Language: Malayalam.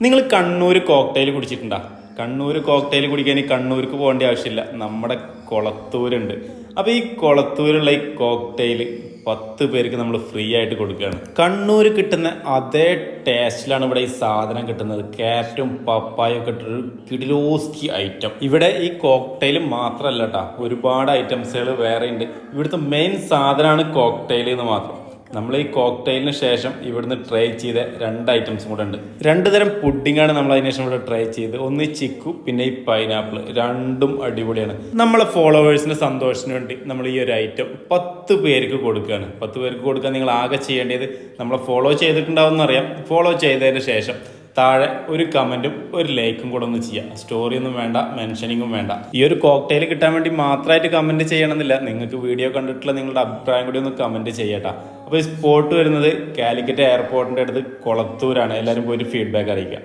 നിങ്ങൾ കണ്ണൂർ കോക്ടെയിൽ കുടിച്ചിട്ടുണ്ടോ? കണ്ണൂർ കോക്ടെയിൽ കുടിക്കാൻ കണ്ണൂർക്ക് പോകേണ്ട ആവശ്യമില്ല. നമ്മുടെ കൊളത്തൂരുണ്ട്. അപ്പോൾ ഈ കൊളത്തൂരുള്ള ഈ കോക്ടെയിൽ പത്ത് പേർക്ക് നമ്മൾ ഫ്രീ ആയിട്ട് കൊടുക്കുകയാണ്. കണ്ണൂർ കിട്ടുന്ന അതേ ടേസ്റ്റിലാണ് ഇവിടെ ഈ സാധനം കിട്ടുന്നത്. ക്യാരറ്റും പപ്പായും ഒക്കെ ഇട്ടൊരു കിടിലോസ്കി ഐറ്റം ഇവിടെ ഈ കോക്ടെയിൽ മാത്രമല്ല കേട്ടോ. ഒരുപാട് ഐറ്റംസുകൾ വേറെ ഉണ്ട് ഇവിടുത്തെ മെയിൻ സാധനമാണ് കോക്ടെയിൽ എന്ന് മാത്രം. നമ്മൾ ഈ കോക്ടെയിലിന് ശേഷം ഇവിടുന്ന് ട്രൈ ചെയ്ത രണ്ട് ഐറ്റംസും കൂടെ ഉണ്ട്. രണ്ട് തരം ആണ് നമ്മൾ അതിന് ശേഷം ഇവിടെ ട്രൈ ചെയ്ത്. ഒന്ന് ചിക്കു പിന്നെ ഈ പൈനാപ്പിൾ രണ്ടും അടിപൊളിയാണ്. നമ്മളെ ഫോളോവേഴ്സിന്റെ സന്തോഷത്തിന് വേണ്ടി നമ്മൾ ഈ ഒരു ഐറ്റം പത്ത് പേർക്ക് കൊടുക്കുകയാണ് പത്ത് പേർക്ക് കൊടുക്കാൻ നിങ്ങൾ ആകെ ചെയ്യേണ്ടത് നമ്മളെ ഫോളോ ചെയ്തിട്ടുണ്ടാവും എന്നറിയാം ഫോളോ ചെയ്തതിന് ശേഷം താഴെ ഒരു കമന്റും ഒരു ലൈക്കും കൂടെ ഒന്ന് ചെയ്യാം. സ്റ്റോറി ഒന്നും വേണ്ട മെൻഷനിങ്ങും വേണ്ട. ഈ ഒരു കോക്ടെയിൽ കിട്ടാൻ വേണ്ടി മാത്രമായിട്ട് കമന്റ് ചെയ്യണമെന്നില്ല. നിങ്ങൾക്ക് വീഡിയോ കണ്ടിട്ടുള്ള നിങ്ങളുടെ അഭിപ്രായം കൂടി ഒന്ന് കമന്റ് ചെയ്യട്ടെ. അപ്പോൾ ഈ സ്പോട്ട് വരുന്നത് കാലിക്കറ്റ് എയർപോർട്ടിന്റെ അടുത്ത് കൊളത്തൂരാണ്. എല്ലാവരും പോയിട്ട് ഫീഡ്ബാക്ക് അറിയിക്കുക